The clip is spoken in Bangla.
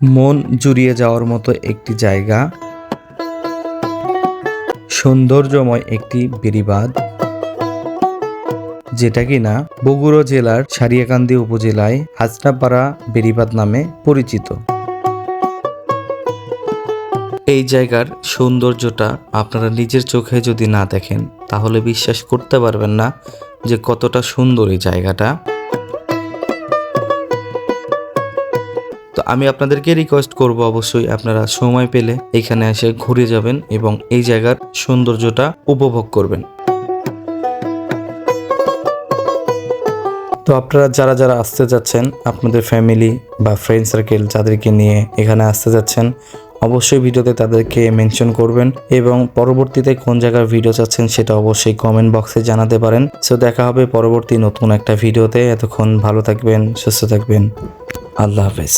মন জুড়িয়ে যাওয়ার মতো একটি জায়গা, সৌন্দর্যময় একটি বেড়িবাঁধ যেটা কিনা বগুড়া জেলার সারিয়াকান্দি উপজেলায় হাজনাপাড়া বেড়িবাঁধ নামে পরিচিত। এই জায়গার সৌন্দর্যটা আপনারা নিজের চোখে যদি না দেখেন, তাহলে বিশ্বাস করতে পারবেন না যে কতটা সুন্দর এই জায়গাটা। তো আমি আপনাদেরকে রিকোয়েস্ট করব অবশ্যই আপনারা সময় পেলে এখানে এসে ঘুরে যাবেন এবং এই জায়গার সৌন্দর্যটা উপভোগ করবেন। তো আপনারা যারা যারা আসতে যাচ্ছেন, আপনাদের ফ্যামিলি বা ফ্রেন্ড সার্কেল যাদেরকে নিয়ে এখানে আসতে যাচ্ছেন, অবশ্যই ভিডিওতে তাদেরকে মেনশন করবেন এবং পরবর্তীতে কোন জায়গার ভিডিও চাচ্ছেন সেটা অবশ্যই কমেন্ট বক্সে জানাতে পারেন। সো দেখা হবে পরবর্তী নতুন একটা ভিডিওতে এতক্ষণ ভালো থাকবেন, সুস্থ থাকবেন। আল্লাহ হাফেজ।